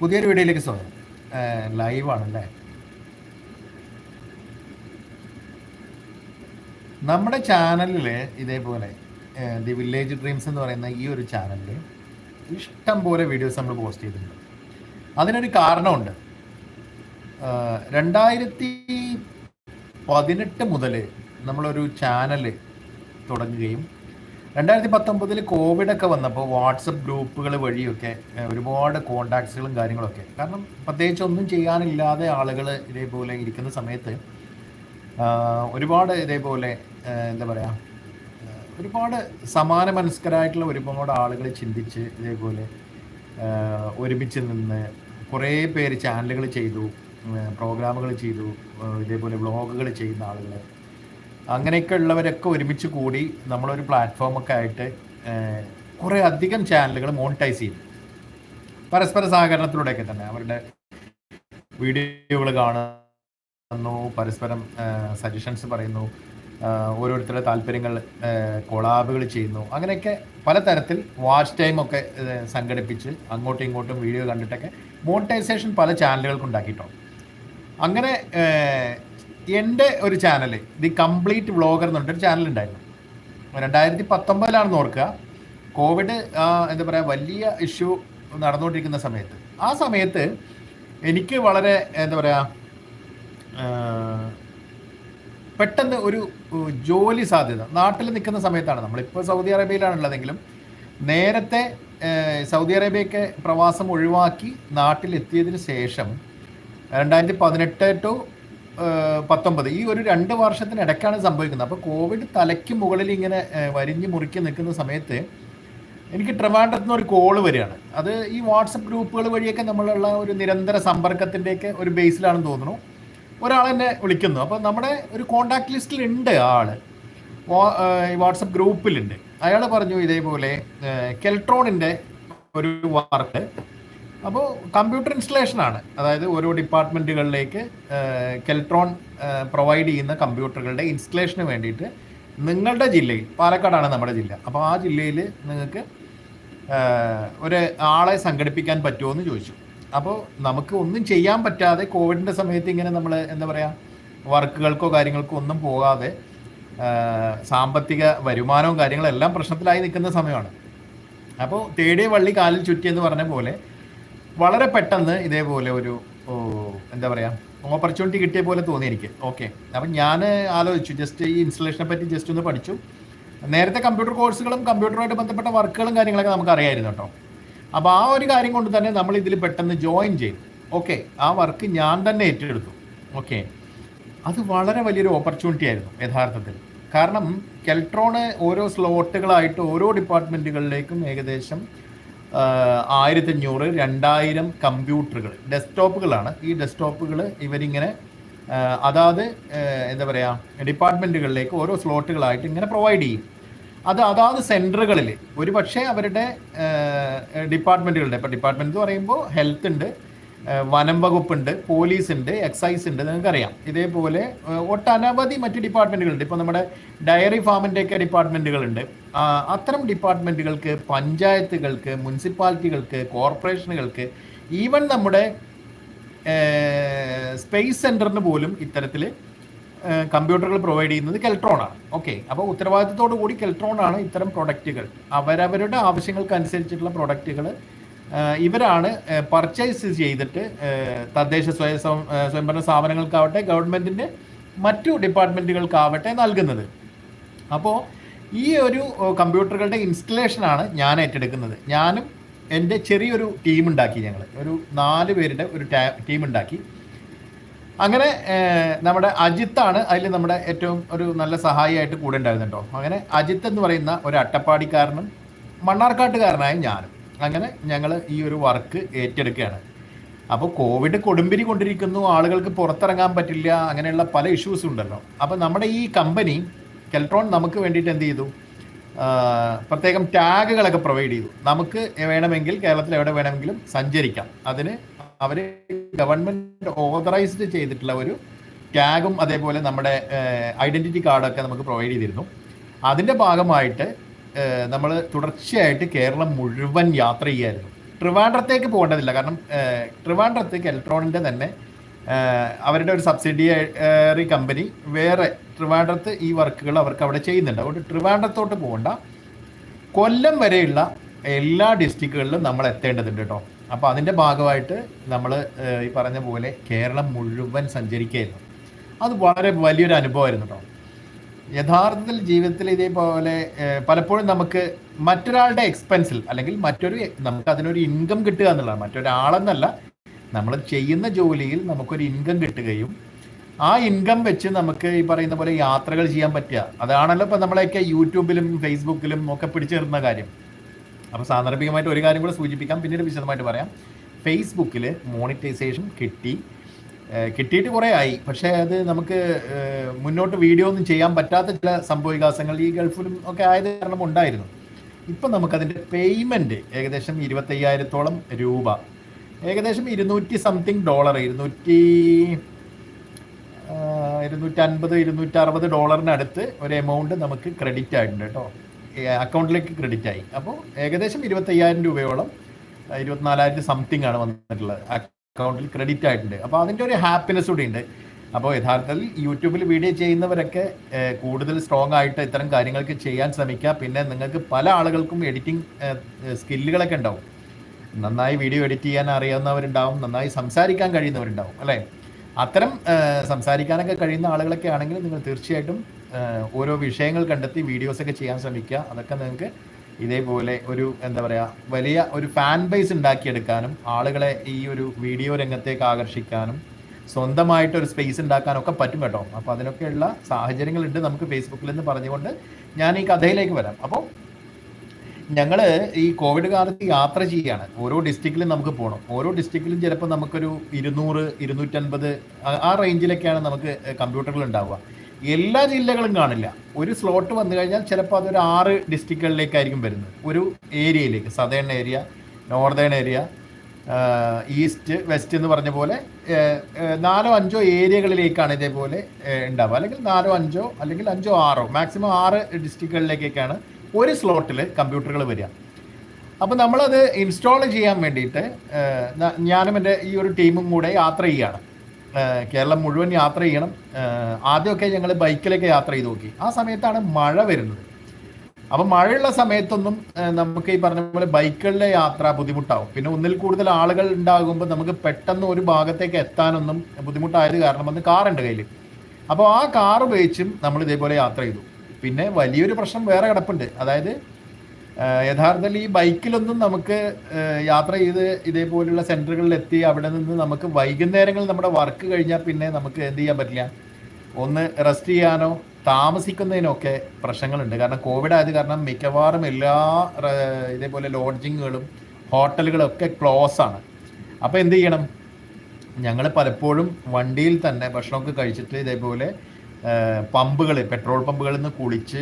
പുതിയൊരു വീഡിയോയിലേക്ക് സ്വാഗതം. ലൈവാണല്ലേ? നമ്മുടെ ചാനലിൽ ഇതേപോലെ ദി വില്ലേജ് ഡ്രീംസ് എന്ന് പറയുന്ന ഈ ഒരു ചാനലിൽ ഇഷ്ടം പോലെ വീഡിയോസ് നമ്മൾ പോസ്റ്റ് ചെയ്തിട്ടുണ്ട്. അതിനൊരു കാരണമുണ്ട്. രണ്ടായിരത്തി പതിനെട്ട് മുതൽ നമ്മളൊരു ചാനൽ തുടങ്ങുകയും രണ്ടായിരത്തി പത്തൊമ്പതിൽ കോവിഡൊക്കെ വന്നപ്പോൾ വാട്സപ്പ് ഗ്രൂപ്പുകൾ വഴിയൊക്കെ ഒരുപാട് കോണ്ടാക്ട്സുകളും കാര്യങ്ങളൊക്കെ. കാരണം പ്രത്യേകിച്ച് ഒന്നും ചെയ്യാനില്ലാതെ ആളുകൾ ഇതേപോലെ ഇരിക്കുന്ന സമയത്ത് ഒരുപാട് ഇതേപോലെ എന്താ പറയുക ഒരുപാട് സമാന മനസ്കരായിട്ടുള്ള ഒരുപാട് ആളുകൾ ചിന്തിച്ച് ഇതേപോലെ ഒരുമിച്ച് നിന്ന് കുറേ പേര് ചാനലുകൾ ചെയ്തു പ്രോഗ്രാമുകൾ ചെയ്തു ഇതേപോലെ വ്ളോഗുകൾ ചെയ്യുന്ന ആളുകൾ അങ്ങനെയൊക്കെ ഉള്ളവരൊക്കെ ഒരുമിച്ച് കൂടി നമ്മളൊരു പ്ലാറ്റ്ഫോമൊക്കെ ആയിട്ട് കുറേ അധികം ചാനലുകൾ മോണിറ്റൈസ് ചെയ്യും പരസ്പര സഹകരണത്തിലൂടെയൊക്കെ തന്നെ. അവരുടെ വീഡിയോകൾ കാണുന്നു പരസ്പരം സജഷൻസ് പറയുന്നു ഓരോരുത്തരുടെ താല്പര്യങ്ങൾ കൊളാബുകൾ ചെയ്യുന്നു. അങ്ങനെയൊക്കെ പലതരത്തിൽ വാച്ച് ടൈം ഒക്കെ ഏഹ് സംഘടിപ്പിച്ച് അങ്ങോട്ടും ഇങ്ങോട്ടും വീഡിയോ കണ്ടിട്ടൊക്കെ മോണിറ്റൈസേഷൻ പല ചാനലുകൾക്ക് ഉണ്ടാക്കിയിട്ടുണ്ട്. അങ്ങനെ എന്റെ ഒരു ചാനൽ ദി കംപ്ലീറ്റ് വ്ളോഗർ എന്ന് പറഞ്ഞിട്ടൊരു ചാനൽ ഉണ്ടായിരുന്നു. രണ്ടായിരത്തി പത്തൊമ്പതിലാണെന്ന് ഓർക്കുക കോവിഡ് എന്താ പറയുക വലിയ ഇഷ്യൂ നടന്നുകൊണ്ടിരിക്കുന്ന സമയത്ത്. ആ സമയത്ത് എനിക്ക് വളരെ എന്താ പറയുക പെട്ടെന്ന് ഒരു ജോലി സാധ്യത. നാട്ടിൽ നിൽക്കുന്ന സമയത്താണ്. നമ്മളിപ്പോൾ സൗദി അറേബ്യയിലാണുള്ളതെങ്കിലും നേരത്തെ സൗദി അറേബ്യയൊക്കെ പ്രവാസം ഒഴിവാക്കി നാട്ടിലെത്തിയതിന് ശേഷം രണ്ടായിരത്തി പതിനെട്ട് ടു പത്തൊമ്പത്. ഈ ഒരു രണ്ട് വർഷത്തിനിടയ്ക്കാണ് സംഭവിക്കുന്നത്. അപ്പോൾ കോവിഡ് തലയ്ക്ക് മുകളിൽ ഇങ്ങനെ വരിഞ്ഞ് മുറുക്കി നിൽക്കുന്ന സമയത്ത് എനിക്ക് ട്രിവാൻഡ്രത്ത് നിന്ന് ഒരു കോൾ വരികയാണ്. അത് ഈ വാട്സപ്പ് ഗ്രൂപ്പുകൾ വഴിയൊക്കെ നമ്മളുള്ള ഒരു നിരന്തര സമ്പർക്കത്തിന്റെയൊക്കെ ഒരു ബേസിലാണെന്ന് തോന്നുന്നു. ഒരാൾ എന്നെ വിളിക്കുന്നു. അപ്പോൾ നമ്മുടെ ഒരു കോണ്ടാക്ട് ലിസ്റ്റിൽ ഉണ്ട് ആൾ വാട്സപ്പ് ഗ്രൂപ്പിലുണ്ട്. അയാൾ പറഞ്ഞു ഇതേപോലെ കെൽട്രോണിന്റെ ഒരു വർക്ക് അപ്പോൾ കമ്പ്യൂട്ടർ ഇൻസ്റ്റലേഷൻ ആണ്. അതായത് ഓരോ ഡിപ്പാർട്ട്മെന്റുകളിലേക്ക് കെൽട്രോൺ പ്രൊവൈഡ് ചെയ്യുന്ന കമ്പ്യൂട്ടറുകളുടെ ഇൻസ്റ്റലേഷന് വേണ്ടിയിട്ട് നിങ്ങളുടെ ജില്ലയിൽ പാലക്കാടാണ് നമ്മുടെ ജില്ല. അപ്പോൾ ആ ജില്ലയിൽ നിങ്ങൾക്ക് ഒരു ആളെ സംഘടിപ്പിക്കാൻ പറ്റുമോ എന്ന് ചോദിച്ചു. അപ്പോൾ നമുക്ക് ഒന്നും ചെയ്യാൻ പറ്റാതെ കോവിഡിന്റെ സമയത്ത് ഇങ്ങനെ നമ്മൾ എന്താ പറയുക വർക്കുകൾക്കോ കാര്യങ്ങൾക്കോ ഒന്നും പോകാതെ സാമ്പത്തിക വരുമാനവും കാര്യങ്ങളും എല്ലാം പ്രശ്നത്തിലായി നിൽക്കുന്ന സമയമാണ്. അപ്പോൾ തേടിയ വള്ളി കാലിൽ ചുറ്റിയെന്ന് പറഞ്ഞ പോലെ വളരെ പെട്ടെന്ന് ഇതേപോലെ ഒരു എന്താ പറയാ ഓപ്പർച്യൂണിറ്റി കിട്ടിയ പോലെ തോന്നി എനിക്ക്. ഓക്കെ അപ്പം ഞാൻ ആലോചിച്ചു ജസ്റ്റ് ഈ ഇൻസ്റ്റലേഷനെ പറ്റി ജസ്റ്റ് ഒന്ന് പഠിച്ചു. നേരത്തെ കമ്പ്യൂട്ടർ കോഴ്സുകളും കമ്പ്യൂട്ടറുമായിട്ട് ബന്ധപ്പെട്ട വർക്കുകളും കാര്യങ്ങളൊക്കെ നമുക്ക് അറിയായിരുന്നു കേട്ടോ. അപ്പോൾ ആ ഒരു കാര്യം കൊണ്ട് തന്നെ നമ്മൾ ഇതിൽ പെട്ടെന്ന് ജോയിൻ ചെയ്തു. ഓക്കെ ആ വർക്ക് ഞാൻ തന്നെ ഏറ്റെടുത്തു. ഓക്കെ അത് വളരെ വലിയൊരു ഓപ്പർച്യൂണിറ്റി ആയിരുന്നു യഥാർത്ഥത്തിൽ. കാരണം കെൽട്രോണ് ഓരോ സ്ലോട്ടുകളായിട്ട് ഓരോ ഡിപ്പാർട്ട്മെന്റുകളിലേക്കും ഏകദേശം ആയിരത്തഞ്ഞൂറ് രണ്ടായിരം കമ്പ്യൂട്ടറുകൾ ഡെസ്ക്ടോപ്പുകളാണ്. ഈ ഡെസ്ക്ടോപ്പുകൾ ഇവരിങ്ങനെ അതാത് എന്താ പറയുക ഡിപ്പാർട്ട്മെന്റുകളിലേക്ക് ഓരോ സ്ലോട്ടുകളായിട്ട് ഇങ്ങനെ പ്രൊവൈഡ് ചെയ്യും. അത് അതാത് സെന്ററുകളിൽ ഒരു പക്ഷേ അവരുടെ ഡിപ്പാർട്ട്മെന്റുകളുടെ ഇപ്പോൾ ഡിപ്പാർട്ട്മെന്റ് എന്ന് പറയുമ്പോൾ ഹെൽത്ത് ഉണ്ട് വനം വകുപ്പുണ്ട് പോലീസ് ഉണ്ട് എക്സൈസ് ഉണ്ട് നിങ്ങൾക്കറിയാം. ഇതേപോലെ ഒട്ടനവധി മറ്റ് ഡിപ്പാർട്ട്മെന്റുകളുണ്ട് ഇപ്പോൾ നമ്മുടെ ഡയറി ഫാമിന്റെയൊക്കെ ഡിപ്പാർട്ട്മെന്റുകളുണ്ട് അത്തരം ഡിപ്പാർട്ട്മെന്റുകൾക്ക് പഞ്ചായത്തുകൾക്ക് മുനിസിപ്പാലിറ്റികൾക്ക് കോർപ്പറേഷനുകൾക്ക് ഈവൻ നമ്മുടെ സ്പേസ് സെന്ററിന് പോലും ഇത്തരത്തിൽ കമ്പ്യൂട്ടറുകൾ പ്രൊവൈഡ് ചെയ്യുന്നത് കെൽട്രോൺ ആണ്. ഓക്കെ അപ്പോൾ ഉത്തരവാദിത്തത്തോടു കൂടി കെൽട്രോൺ ആണ് ഇത്തരം പ്രൊഡക്റ്റുകൾ അവരവരുടെ ആവശ്യങ്ങൾക്ക് അനുസരിച്ചിട്ടുള്ള പ്രൊഡക്റ്റുകൾ ഇവരാണ് പർച്ചേസ് ചെയ്തിട്ട് തദ്ദേശ സ്വയം സ്വയംഭരണ സ്ഥാപനങ്ങൾക്കാവട്ടെ ഗവൺമെന്റിന്റെ മറ്റു ഡിപ്പാർട്ട്മെന്റുകൾക്കാവട്ടെ നൽകുന്നത്. അപ്പോൾ ഈ ഒരു കമ്പ്യൂട്ടറുകളുടെ ഇൻസ്റ്റലേഷനാണ് ഞാൻ ഏറ്റെടുക്കുന്നത്. ഞാനും എന്റെ ചെറിയൊരു ടീം ഉണ്ടാക്കി ഞങ്ങൾ ഒരു നാല് പേരുടെ ഒരു ടീം ഉണ്ടാക്കി അങ്ങനെ നമ്മുടെ അജിത്താണ് അതിൽ നമ്മുടെ ഏറ്റവും ഒരു നല്ല സഹായിയായിട്ട് കൂടെ ഉണ്ടായിരുന്നുണ്ടോ അങ്ങനെ അജിത്ത് എന്ന് പറയുന്ന ഒരു അട്ടപ്പാടിക്കാരനും മണ്ണാർക്കാട്ടുകാരനായ ഞാനും. അങ്ങനെ ഞങ്ങൾ ഈ ഒരു വർക്ക് ഏറ്റെടുക്കുകയാണ്. അപ്പോൾ കോവിഡ് കൊടുമ്പിരി കൊണ്ടിരിക്കുന്നു ആളുകൾക്ക് പുറത്തിറങ്ങാൻ പറ്റില്ല അങ്ങനെയുള്ള പല ഇഷ്യൂസ് ഉണ്ടല്ലോ. അപ്പോൾ നമ്മുടെ ഈ കമ്പനി കെൽട്രോൺ നമുക്ക് വേണ്ടിയിട്ട് എന്ത് ചെയ്തു? പ്രത്യേകം ടാഗുകളൊക്കെ പ്രൊവൈഡ് ചെയ്തു. നമുക്ക് വേണമെങ്കിൽ കേരളത്തിൽ എവിടെ വേണമെങ്കിലും സഞ്ചരിക്കാം. അതിന് അവർ ഗവൺമെന്റ് ഓതറൈസ്ഡ് ചെയ്തിട്ടുള്ള ഒരു ടാഗും അതേപോലെ നമ്മുടെ ഐഡന്റിറ്റി കാർഡൊക്കെ നമുക്ക് പ്രൊവൈഡ് ചെയ്തിരുന്നു. അതിന്റെ ഭാഗമായിട്ട് നമ്മൾ തുടർച്ചയായിട്ട് കേരളം മുഴുവൻ യാത്ര ചെയ്യായിരുന്നു. ട്രിവാൻഡ്രത്തേക്ക് പോകേണ്ടതില്ല. കാരണം ട്രിവാൻഡ്രത്തേക്ക് ഇലക്ട്രോണിന്റെ തന്നെ അവരുടെ ഒരു സബ്സിഡിയറി കമ്പനി വേറെ ട്രിവാൻഡ്രത്ത് ഈ വർക്കുകൾ അവർക്ക് അവിടെ ചെയ്യുന്നുണ്ട്. അതുകൊണ്ട് ട്രിവാൻഡ്രത്തോട്ട് പോകണ്ട. കൊല്ലം വരെയുള്ള എല്ലാ ഡിസ്ട്രിക്റ്റുകളിലും നമ്മൾ എത്തേണ്ടതുണ്ട് കേട്ടോ. അപ്പോൾ അതിന്റെ ഭാഗമായിട്ട് നമ്മൾ ഈ പറഞ്ഞ പോലെ കേരളം മുഴുവൻ സഞ്ചരിക്കുകയായിരുന്നു. അത് വളരെ വലിയൊരു അനുഭവമായിരുന്നു കേട്ടോ. യഥാർത്ഥത്തിൽ ജീവിതത്തിൽ ഇതേപോലെ പലപ്പോഴും നമുക്ക് മറ്റൊരാളുടെ എക്സ്പെൻസിൽ അല്ലെങ്കിൽ മറ്റൊരു നമുക്ക് അതിനൊരു ഇൻകം കിട്ടുക എന്നുള്ളതാണ്. മറ്റൊരാളെന്നല്ല നമ്മൾ ചെയ്യുന്ന ജോലിയിൽ നമുക്കൊരു ഇൻകം കിട്ടുകയും ആ ഇൻകം വെച്ച് നമുക്ക് ഈ പറയുന്ന പോലെ യാത്രകൾ ചെയ്യാൻ പറ്റുക. അതാണല്ലോ ഇപ്പം നമ്മളെയൊക്കെ യൂട്യൂബിലും ഫേസ്ബുക്കിലും ഒക്കെ പിടിച്ചു നിർത്തുന്ന കാര്യം. അപ്പോൾ സാന്ദർഭികമായിട്ട് ഒരു കാര്യം കൂടെ സൂചിപ്പിക്കാം പിന്നീട് വിശദമായിട്ട് പറയാം. ഫേസ്ബുക്കിൽ മോണിറ്റൈസേഷൻ കിട്ടി. കിട്ടിയിട്ട് കുറേ ആയി. പക്ഷേ അത് നമുക്ക് മുന്നോട്ട് വീഡിയോ ഒന്നും ചെയ്യാൻ പറ്റാത്ത ചില സംഭവവികാസങ്ങൾ ഈ ഗൾഫിലും ഒക്കെ ആയത് കാരണം ഉണ്ടായിരുന്നു. ഇപ്പം നമുക്കതിന്റെ പേയ്മെന്റ് ഏകദേശം ഇരുപത്തയ്യായിരത്തോളം രൂപ. ഏകദേശം ഇരുന്നൂറ്റി സംതിങ് ഡോളർ ഇരുന്നൂറ്റി ഇരുന്നൂറ്റി അൻപത് ഇരുന്നൂറ്റി അറുപത് ഡോളറിനടുത്ത് ഒരു എമൗണ്ട് നമുക്ക് ക്രെഡിറ്റ് ആയിട്ടുണ്ട് കേട്ടോ. അക്കൗണ്ടിലേക്ക് ക്രെഡിറ്റ് ആയി. അപ്പോൾ ഏകദേശം ഇരുപത്തയ്യായിരം രൂപയോളം ഇരുപത്തിനാലായിരത്തി സംതിങ് ആണ് വന്നിട്ടുള്ളത്. അക്കൗണ്ടിൽ ക്രെഡിറ്റ് ആയിട്ടുണ്ട്. അപ്പോൾ അതിന്റെ ഒരു ഹാപ്പിനെസ് കൂടി ഉണ്ട്. അപ്പോൾ യഥാർത്ഥത്തിൽ യൂട്യൂബിൽ വീഡിയോ ചെയ്യുന്നവരൊക്കെ കൂടുതൽ സ്ട്രോങ് ആയിട്ട് ഇത്തരം കാര്യങ്ങൾക്ക് ചെയ്യാൻ ശ്രമിക്കുക. പിന്നെ നിങ്ങൾക്ക് പല ആളുകൾക്കും എഡിറ്റിംഗ് സ്കില്ലുകളൊക്കെ ഉണ്ടാവും. നന്നായി വീഡിയോ എഡിറ്റ് ചെയ്യാൻ അറിയാവുന്നവരുണ്ടാവും. നന്നായി സംസാരിക്കാൻ കഴിയുന്നവരുണ്ടാവും അല്ലേ? അത്തരം സംസാരിക്കാനൊക്കെ കഴിയുന്ന ആളുകളൊക്കെ ആണെങ്കിൽ നിങ്ങൾ തീർച്ചയായിട്ടും ഓരോ വിഷയങ്ങൾ കണ്ടെത്തി വീഡിയോസൊക്കെ ചെയ്യാൻ ശ്രമിക്കുക. അതൊക്കെ നിങ്ങൾക്ക് ഇതേപോലെ ഒരു എന്താ പറയുക വലിയ ഒരു ഫാൻ ബേസ് ഉണ്ടാക്കിയെടുക്കാനും ആളുകളെ ഈ ഒരു വീഡിയോ രംഗത്തേക്ക് ആകർഷിക്കാനും സ്വന്തമായിട്ട് ഒരു സ്പേസ് ഉണ്ടാക്കാനൊക്കെ പറ്റും കേട്ടോ. അപ്പോൾ അതിനൊക്കെയുള്ള സാഹചര്യങ്ങളുണ്ട് നമുക്ക് ഫേസ്ബുക്കിൽ നിന്ന് പറഞ്ഞുകൊണ്ട് ഞാൻ ഈ കഥയിലേക്ക് വരാം. അപ്പോൾ ഞങ്ങൾ ഈ കോവിഡ് കാലത്ത് യാത്ര ചെയ്യുകയാണ് ഓരോ ഡിസ്ട്രിക്റ്റിലും നമുക്ക് പോകണം ഓരോ ഡിസ്ട്രിക്റ്റിലും ചിലപ്പോൾ നമുക്കൊരു ഇരുന്നൂറ് ഇരുന്നൂറ്റൻപത് ആ- റേഞ്ചിലൊക്കെയാണ് നമുക്ക് കമ്പ്യൂട്ടറുകൾ ഉണ്ടാവുക. എല്ലാ ജില്ലകളും കാണില്ല. ഒരു സ്ലോട്ട് വന്നു കഴിഞ്ഞാൽ ചിലപ്പോൾ അതൊരു ആറ് ഡിസ്ട്രിക്റ്റുകളിലേക്കായിരിക്കും വരുന്നത്. ഒരു ഏരിയയിലേക്ക് southern area northern area east west എന്ന് പറഞ്ഞ പോലെ നാലോ അഞ്ചോ ഏരിയകളിലേക്കാണ് ഇതേപോലെ ഉണ്ടാവുക. അല്ലെങ്കിൽ നാലോ അഞ്ചോ അല്ലെങ്കിൽ അഞ്ചോ ആറോ മാക്സിമം ആറ് ഡിസ്ട്രിക്റ്റുകളിലേക്കൊക്കെയാണ് ഒരു സ്ലോട്ടിൽ കമ്പ്യൂട്ടറുകൾ വരിക. അപ്പോൾ നമ്മളത് ഇൻസ്റ്റാൾ ചെയ്യാൻ വേണ്ടിയിട്ട് ഞാനും എന്റെ ഈ ഒരു ടീമും കൂടെ യാത്ര ചെയ്യുകയാണ്. കേരളം മുഴുവൻ യാത്ര ചെയ്യണം. ആദ്യമൊക്കെ ഞങ്ങൾ ബൈക്കിലൊക്കെ യാത്ര ചെയ്ത് നോക്കി. ആ സമയത്താണ് മഴ വരുന്നത്. അപ്പം മഴയുള്ള സമയത്തൊന്നും നമുക്ക് ഈ പറഞ്ഞ പോലെ ബൈക്കുകളിലെ യാത്ര ബുദ്ധിമുട്ടാവും. പിന്നെ ഒന്നിൽ കൂടുതൽ ആളുകൾ ഉണ്ടാകുമ്പോൾ നമുക്ക് പെട്ടെന്ന് ഒരു ഭാഗത്തേക്ക് എത്താനൊന്നും ബുദ്ധിമുട്ടായത് കാരണം വന്ന് കാറുണ്ട് കയ്യിൽ അപ്പോൾ ആ കാർ ഉപയോഗിച്ചും നമ്മൾ ഇതേപോലെ യാത്ര ചെയ്തു. പിന്നെ വലിയൊരു പ്രശ്നം വേറെ കിടപ്പുണ്ട്. അതായത് യഥാർത്ഥത്തിൽ ഈ ബൈക്കിലൊന്നും നമുക്ക് യാത്ര ചെയ്ത് ഇതേപോലുള്ള സെന്ററുകളിൽ എത്തി അവിടെ നിന്ന് നമുക്ക് വൈകുന്നേരങ്ങളിൽ നമ്മുടെ വർക്ക് കഴിഞ്ഞാൽ പിന്നെ നമുക്ക് എന്ത് ചെയ്യാൻ പറ്റില്ല? ഒന്ന് റെസ്റ്റ് ചെയ്യാനോ താമസിക്കുന്നതിനൊക്കെ പ്രശ്നങ്ങളുണ്ട്. കാരണം കോവിഡ് ആയത് കാരണം മിക്കവാറും എല്ലാ ഇതേപോലെ ലോഡ്ജിങ്ങുകളും ഹോട്ടലുകളൊക്കെ ക്ലോസ് ആണ്. അപ്പോൾ എന്ത് ചെയ്യണം? ഞങ്ങൾ പലപ്പോഴും വണ്ടിയിൽ തന്നെ ഭക്ഷണമൊക്കെ കഴിച്ചിട്ട് ഇതേപോലെ പമ്പുകൾ പെട്രോൾ പമ്പുകളിൽ നിന്ന് കുളിച്ച്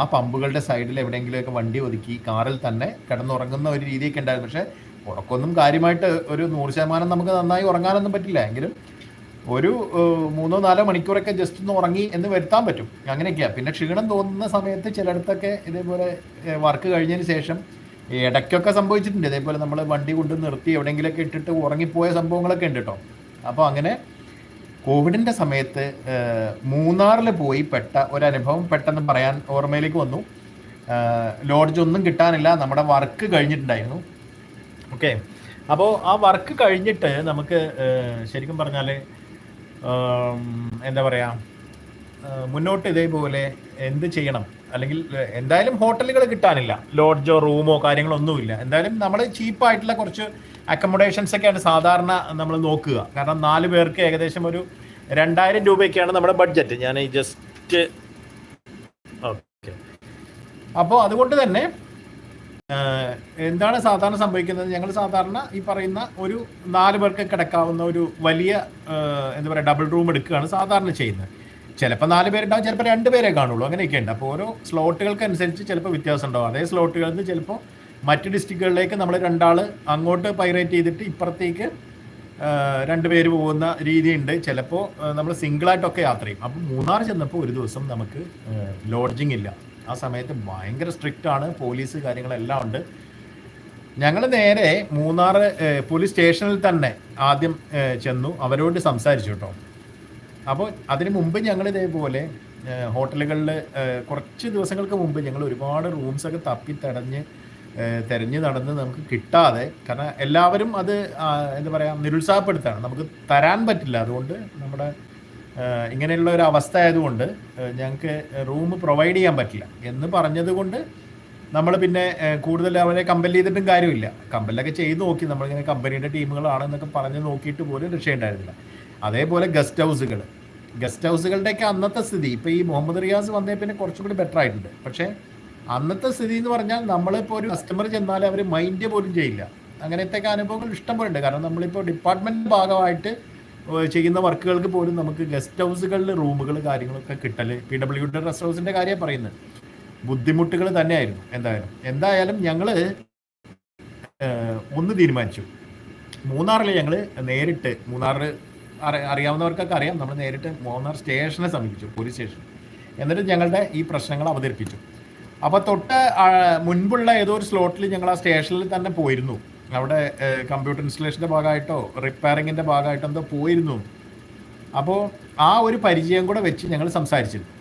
ആ പമ്പുകളുടെ സൈഡിൽ എവിടെയെങ്കിലുമൊക്കെ വണ്ടി ഒതുക്കി കാറിൽ തന്നെ കിടന്നുറങ്ങുന്ന ഒരു രീതിയൊക്കെ ഉണ്ടായിരുന്നു. പക്ഷേ ഉറക്കമൊന്നും കാര്യമായിട്ട് ഒരു നൂറ് ശതമാനം നമുക്ക് നന്നായി ഉറങ്ങാനൊന്നും പറ്റില്ല. എങ്കിലും ഒരു മൂന്നോ നാലോ മണിക്കൂറൊക്കെ ജസ്റ്റ് ഒന്ന് ഉറങ്ങി എന്ന് വരുത്താൻ പറ്റും. അങ്ങനെയൊക്കെയാണ് പിന്നെ ക്ഷീണം തോന്നുന്ന സമയത്ത് ചിലയിടത്തൊക്കെ ഇതേപോലെ വർക്ക് കഴിഞ്ഞതിന് ശേഷം ഇടയ്ക്കൊക്കെ സംഭവിച്ചിട്ടുണ്ട്. ഇതേപോലെ നമ്മൾ വണ്ടി കൊണ്ട് നിർത്തി എവിടെയെങ്കിലുമൊക്കെ ഇട്ടിട്ട് ഉറങ്ങിപ്പോയ സംഭവങ്ങളൊക്കെ ഉണ്ട് കേട്ടോ അപ്പോൾ അങ്ങനെ കോവിഡിന്റെ സമയത്ത് മൂന്നാറിൽ പോയി പെട്ട ഒരനുഭവം പെട്ടെന്ന് പറയാൻ ഓർമ്മയിലേക്ക് വന്നു. ലോഡ്ജ് ഒന്നും കിട്ടാനില്ല. നമ്മുടെ വർക്ക് കഴിഞ്ഞിട്ടുണ്ടായിരുന്നു. ഓക്കെ. അപ്പോൾ ആ വർക്ക് കഴിഞ്ഞിട്ട് നമുക്ക് ശരിക്കും പറഞ്ഞാൽ എന്താ പറയുക മുന്നോട്ട് ഇതേപോലെ എന്ത് ചെയ്യണം? അല്ലെങ്കിൽ എന്തായാലും ഹോട്ടലുകൾ കിട്ടാനില്ല. ലോഡ്ജോ റൂമോ കാര്യങ്ങളോ ഒന്നുമില്ല എന്തായാലും നമ്മൾ ചീപ്പായിട്ടുള്ള കുറച്ച് അക്കോമഡേഷൻസ് ഒക്കെയാണ് സാധാരണ നമ്മൾ നോക്കുക. കാരണം നാല് പേർക്ക് ഏകദേശം ഒരു രണ്ടായിരം രൂപയൊക്കെയാണ് നമ്മുടെ ബഡ്ജറ്റ് ഞാൻ ഈ ജസ്റ്റ് ഓക്കെ അപ്പോൾ അതുകൊണ്ട് തന്നെ എന്താണ് സാധാരണ സംഭവിക്കുന്നത്? ഞങ്ങൾ സാധാരണ ഈ പറയുന്ന ഒരു നാല് പേർക്ക് കിടക്കാവുന്ന ഒരു വലിയ എന്താ പറയുക ഡബിൾ റൂം എടുക്കുകയാണ് സാധാരണ ചെയ്യുന്നത്. ചിലപ്പോൾ നാല് പേരുണ്ടാവും ചിലപ്പോൾ രണ്ട് പേരെ കാണുള്ളൂ. അങ്ങനെയൊക്കെ ഉണ്ട് അപ്പോൾ ഓരോ സ്ലോട്ടുകൾക്ക് അനുസരിച്ച് ചിലപ്പോൾ വ്യത്യാസം ഉണ്ടാവും അതേ സ്ലോട്ടുകളിൽ നിന്ന് ചിലപ്പോൾ മറ്റ് ഡിസ്ട്രിക്റ്റുകളിലേക്ക് നമ്മൾ രണ്ടാൾ അങ്ങോട്ട് പൈറേറ്റ് ചെയ്തിട്ട് ഇപ്പുറത്തേക്ക് രണ്ട് പേര് പോകുന്ന രീതിയുണ്ട്. ചിലപ്പോൾ നമ്മൾ സിംഗിളായിട്ടൊക്കെ യാത്ര ചെയ്യും. അപ്പം മൂന്നാർ ചെന്നപ്പോൾ ഒരു ദിവസം നമുക്ക് ലോഡ്ജിങ് ഇല്ല. ആ സമയത്ത് ഭയങ്കര സ്ട്രിക്റ്റ് ആണ്. പോലീസ് കാര്യങ്ങളെല്ലാം ഉണ്ട്. ഞങ്ങൾ നേരെ മൂന്നാർ പോലീസ് സ്റ്റേഷനിൽ തന്നെ ആദ്യം ചെന്നു. അവരോട് സംസാരിച്ചു കേട്ടോ. അപ്പോൾ അതിന് മുമ്പ് ഞങ്ങൾ ഇതേപോലെ ഹോട്ടലുകളിൽ കുറച്ച് ദിവസങ്ങൾക്ക് മുമ്പ് ഞങ്ങൾ ഒരുപാട് റൂംസൊക്കെ തപ്പി തടഞ്ഞ് ഏഹ്, തെരഞ്ഞ് നടന്ന് നമുക്ക് കിട്ടാതെ കാരണം എല്ലാവരും അത് എന്താ പറയുക നിരുത്സാഹപ്പെടുത്താണ്. നമുക്ക് തരാൻ പറ്റില്ല. അതുകൊണ്ട് നമ്മുടെ ഇങ്ങനെയുള്ള ഒരു അവസ്ഥ ആയതുകൊണ്ട് ഞങ്ങൾക്ക് റൂം പ്രൊവൈഡ് ചെയ്യാൻ പറ്റില്ല. എന്ന് പറഞ്ഞതുകൊണ്ട് നമ്മൾ പിന്നെ കൂടുതൽ അവരെ കമ്പൽ ചെയ്തിട്ടും കാര്യമില്ല. കമ്പലൊക്കെ ചെയ്ത് നോക്കി. നമ്മളിങ്ങനെ കമ്പനിയുടെ ടീമുകളാണെന്നൊക്കെ പറഞ്ഞ് നോക്കിയിട്ട് പോലും രക്ഷയുണ്ടായിരുന്നില്ല. അതേപോലെ ഗസ്റ്റ് ഹൗസുകൾ ഗസ്റ്റ് ഹൗസുകളുടെയൊക്കെ അന്നത്തെ സ്ഥിതി. ഇപ്പോൾ ഈ മുഹമ്മദ് റിയാസ് വന്നേ പിന്നെ കുറച്ചും കൂടി ബെറ്റർ ആയിട്ടുണ്ട്. പക്ഷേ അന്നത്തെ സ്ഥിതി എന്ന് പറഞ്ഞാൽ നമ്മളിപ്പോൾ ഒരു കസ്റ്റമർ ചെന്നാൽ അവർ മൈൻഡ് പോലും ചെയ്യില്ല. അങ്ങനത്തെ അനുഭവങ്ങൾ ഇഷ്ടം പോലെ ഉണ്ട്. കാരണം നമ്മളിപ്പോൾ ഡിപ്പാർട്ട്മെന്റ് ഭാഗമായിട്ട് ചെയ്യുന്ന വർക്കുകൾക്ക് പോലും നമുക്ക് ഗസ്റ്റ് ഹൗസുകളിൽ റൂമുകൾ കാര്യങ്ങളൊക്കെ കിട്ടൽ പി ഡബ്ല്യു ഡി റെസ്റ്റ് ഹൗസിന്റെ കാര്യം പറയുന്നത്. ബുദ്ധിമുട്ടുകൾ തന്നെയായിരുന്നു എന്തായാലും. എന്തായാലും ഞങ്ങൾ ഒന്ന് തീരുമാനിച്ചു. മൂന്നാറിൽ ഞങ്ങൾ നേരിട്ട് മൂന്നാറിൽ അറി- അറിയാവുന്നവർക്കൊക്കെ അറിയാം. നമ്മൾ നേരിട്ട് മൂന്നാർ സ്റ്റേഷനെ സമീപിച്ചു പോലീസ് സ്റ്റേഷൻ എന്നിട്ട് ഞങ്ങളുടെ ഈ പ്രശ്നങ്ങൾ അവതരിപ്പിച്ചു. അപ്പോൾ തൊട്ട് മുൻപുള്ള ഏതോ ഒരു സ്ലോട്ടിൽ ഞങ്ങൾ ആ സ്റ്റേഷനിൽ തന്നെ പോയിരുന്നു. അവിടെ കമ്പ്യൂട്ടർ ഇൻസ്റ്റലേഷന്റെ ഭാഗമായിട്ടോ റിപ്പയറിങ്ങിന്റെ ഭാഗമായിട്ടോ എന്തോ പോയിരുന്നു. അപ്പോൾ ആ ഒരു പരിചയം കൂടെ വെച്ച് ഞങ്ങൾ സംസാരിച്ചിരുന്നു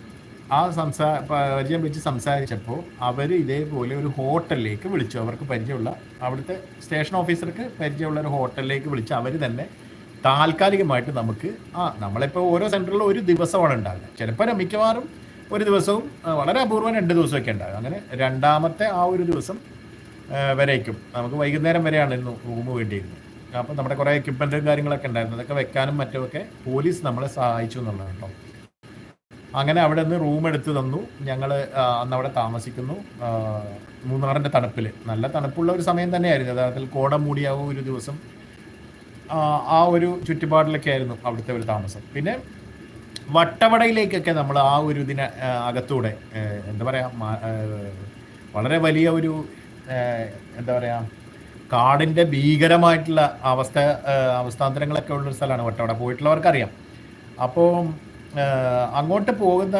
ആ സംസാ പരിചയം വെച്ച് സംസാരിച്ചപ്പോൾ അവർ ഇതേപോലെ ഒരു ഹോട്ടലിലേക്ക് വിളിച്ചു. അവർക്ക് പരിചയമുള്ള അവിടുത്തെ സ്റ്റേഷൻ ഓഫീസർക്ക് പരിചയമുള്ള ഒരു ഹോട്ടലിലേക്ക് വിളിച്ച് അവർ തന്നെ താൽക്കാലികമായിട്ട് നമുക്ക് ആ നമ്മളിപ്പോൾ ഓരോ സെന്ററിലും ഒരു ദിവസമാണ് ഉണ്ടാകുന്നത് ചിലപ്പോൾ മിക്കവാറും ഒരു ദിവസവും വളരെ അപൂർവം രണ്ട് ദിവസമൊക്കെ ഉണ്ടാകും. അങ്ങനെ രണ്ടാമത്തെ ആ ഒരു ദിവസം വരേക്കും. നമുക്ക് വൈകുന്നേരം വരെയാണ് ഇന്ന് റൂം വേണ്ടിയിരുന്നത്. അപ്പോൾ നമ്മുടെ കുറേ എക്യുപ്മെന്റും കാര്യങ്ങളൊക്കെ ഉണ്ടായിരുന്നു. അതൊക്കെ വെക്കാനും മറ്റുമൊക്കെ പോലീസ് നമ്മളെ സഹായിച്ചു എന്നുള്ളതാണ് കേട്ടോ. അങ്ങനെ അവിടെ നിന്ന് റൂം എടുത്തു തന്നു. ഞങ്ങൾ അന്ന് അവിടെ താമസിക്കുന്നു. മൂന്നാറിന്റെ തണുപ്പിൽ നല്ല തണുപ്പുള്ള ഒരു സമയം തന്നെയായിരുന്നു. യഥാർത്ഥത്തിൽ കോട മൂടിയാവും ഒരു ദിവസം ആ ഒരു ചുറ്റുപാടിലൊക്കെ ആയിരുന്നു അവിടുത്തെ ഒരു താമസം. പിന്നെ വട്ടവടയിലേക്കൊക്കെ നമ്മൾ ആ ഒരു ഇതിന് അകത്തൂടെ എന്താ പറയുക വളരെ വലിയ ഒരു എന്താ പറയുക കാടിന്റെ ഭീകരമായിട്ടുള്ള അവസ്ഥ അവസ്ഥാന്തരങ്ങളൊക്കെ ഉള്ളൊരു സ്ഥലമാണ് വട്ടവട. പോയിട്ടുള്ളവർക്കറിയാം. അപ്പോൾ അങ്ങോട്ട് പോകുന്ന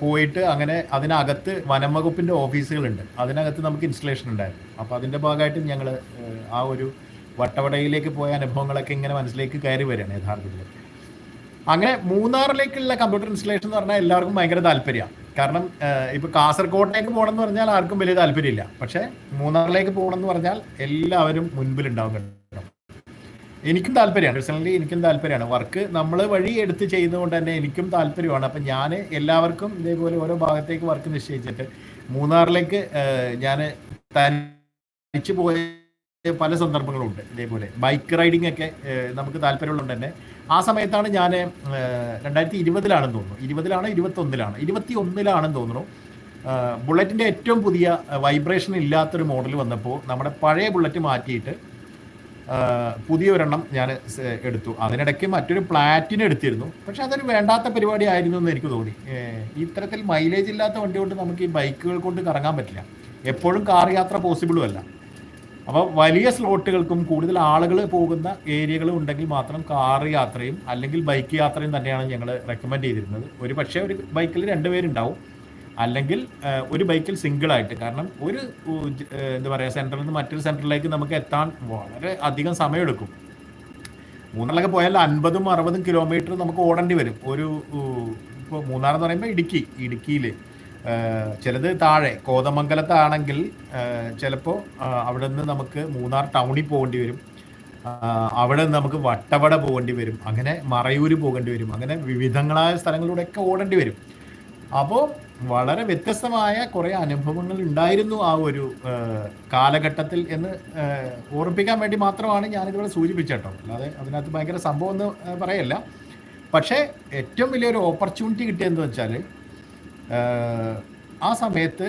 പോയിട്ട് അങ്ങനെ അതിനകത്ത് വനം വകുപ്പിന്റെ ഓഫീസുകളുണ്ട്. അതിനകത്ത് നമുക്ക് ഇൻസ്റ്റലേഷൻ ഉണ്ടായിരുന്നു. അപ്പോൾ അതിന്റെ ഭാഗമായിട്ട് ഞങ്ങൾ ആ ഒരു വട്ടവടയിലേക്ക് പോയ അനുഭവങ്ങളൊക്കെ ഇങ്ങനെ മനസ്സിലേക്ക് കയറി വരികയാണ് യഥാർത്ഥത്തിൽ അങ്ങനെ മൂന്നാറിലേക്കുള്ള കമ്പ്യൂട്ടർ ഇൻസ്റ്റലേഷൻ എന്ന് പറഞ്ഞാൽ എല്ലാവർക്കും ഭയങ്കര താല്പര്യമാണ് കാരണം ഇപ്പൊ കാസർഗോഡിലേക്ക് പോകണം എന്ന് പറഞ്ഞാൽ ആർക്കും വലിയ താല്പര്യമില്ല. പക്ഷെ മൂന്നാറിലേക്ക് പോകണം എന്ന് പറഞ്ഞാൽ എല്ലാവരും മുൻപിൽ ഉണ്ടാവും എനിക്കും താല്പര്യമാണ്. പേഴ്സണലി എനിക്കും താല്പര്യമാണ്. വർക്ക് നമ്മൾ വഴി എടുത്ത് ചെയ്യുന്നതുകൊണ്ട് തന്നെ എനിക്കും താല്പര്യമാണ്. അപ്പം ഞാൻ എല്ലാവർക്കും ഇതേപോലെ ഓരോ ഭാഗത്തേക്ക് വർക്ക് നിശ്ചയിച്ചിട്ട് മൂന്നാറിലേക്ക് ഞാൻ തനിച്ച് പോയ പല സന്ദർഭങ്ങളുണ്ട്. ഇതേപോലെ ബൈക്ക് റൈഡിംഗ് ഒക്കെ നമുക്ക് താല്പര്യമുള്ളതുകൊണ്ട് തന്നെ ആ സമയത്താണ് ഞാൻ രണ്ടായിരത്തി ഇരുപതിലാണെന്ന് തോന്നുന്നു. ഇരുപതിലാണ് ഇരുപത്തൊന്നിലാണ്. ഇരുപത്തി ഒന്നിലാണെന്ന് തോന്നുന്നു ബുള്ളറ്റിന്റെ ഏറ്റവും പുതിയ വൈബ്രേഷൻ ഇല്ലാത്തൊരു മോഡൽ വന്നപ്പോൾ നമ്മുടെ പഴയ ബുള്ളറ്റ് മാറ്റിയിട്ട് പുതിയൊരെണ്ണം ഞാൻ എടുത്തു. അതിനിടയ്ക്ക് മറ്റൊരു പ്ലാറ്റിന് എടുത്തിരുന്നു. പക്ഷെ അതൊരു വേണ്ടാത്ത പരിപാടി ആയിരുന്നു എന്ന് എനിക്ക് തോന്നി. ഇത്തരത്തിൽ മൈലേജ് ഇല്ലാത്ത വണ്ടി കൊണ്ട് നമുക്ക് ഈ ബൈക്കുകൾ കൊണ്ട് കറങ്ങാൻ പറ്റില്ല. എപ്പോഴും കാർ യാത്ര പോസിബിളും അല്ല. അപ്പോൾ വലിയ സ്ലോട്ടുകൾക്കും കൂടുതൽ ആളുകൾ പോകുന്ന ഏരിയകൾ ഉണ്ടെങ്കിൽ മാത്രം കാർ യാത്രയും അല്ലെങ്കിൽ ബൈക്ക് യാത്രയും തന്നെയാണ് ഞങ്ങൾ റെക്കമെൻഡ് ചെയ്തിരുന്നത്. ഒരു പക്ഷേ ഒരു ബൈക്കിൽ രണ്ടുപേരുണ്ടാവും അല്ലെങ്കിൽ ഒരു ബൈക്കിൽ സിംഗിൾ ആയിട്ട്. കാരണം ഒരു എന്താ പറയുക സെന്ററിൽ നിന്ന് മറ്റൊരു സെന്ററിലേക്ക് നമുക്ക് എത്താൻ വളരെ അധികം സമയമെടുക്കും. മൂന്നാറിലൊക്കെ പോയാൽ അൻപതും അറുപതും കിലോമീറ്റർ നമുക്ക് ഓടേണ്ടി വരും. ഒരു ഇപ്പോൾ മൂന്നാർ എന്ന് പറയുമ്പോൾ ഇടുക്കി ഇടുക്കിയിൽ ചിലത് താഴെ കോതമംഗലത്താണെങ്കിൽ ചിലപ്പോൾ അവിടെ നിന്ന് നമുക്ക് മൂന്നാർ ടൗണിൽ പോകേണ്ടി വരും. അവിടെ നിന്ന് നമുക്ക് വട്ടവട പോകേണ്ടി വരും. അങ്ങനെ മറയൂര് പോകേണ്ടി വരും. അങ്ങനെ വിവിധങ്ങളായ സ്ഥലങ്ങളിലൂടെയൊക്കെ ഓടേണ്ടി വരും. അപ്പോൾ വളരെ വ്യത്യസ്തമായ കുറേ അനുഭവങ്ങൾ ഉണ്ടായിരുന്നു ആ ഒരു കാലഘട്ടത്തിൽ എന്ന് ഓർപ്പിക്കാൻ വേണ്ടി മാത്രമാണ് ഞാനിതിവിടെ സൂചിപ്പിച്ചേട്ടോ. അല്ലാതെ അതിനകത്ത് ഭയങ്കര സംഭവം എന്ന് പറയല്ല. പക്ഷേ ഏറ്റവും വലിയൊരു ഓപ്പർച്യൂണിറ്റി കിട്ടിയെന്ന് വെച്ചാൽ ആ സമയത്ത്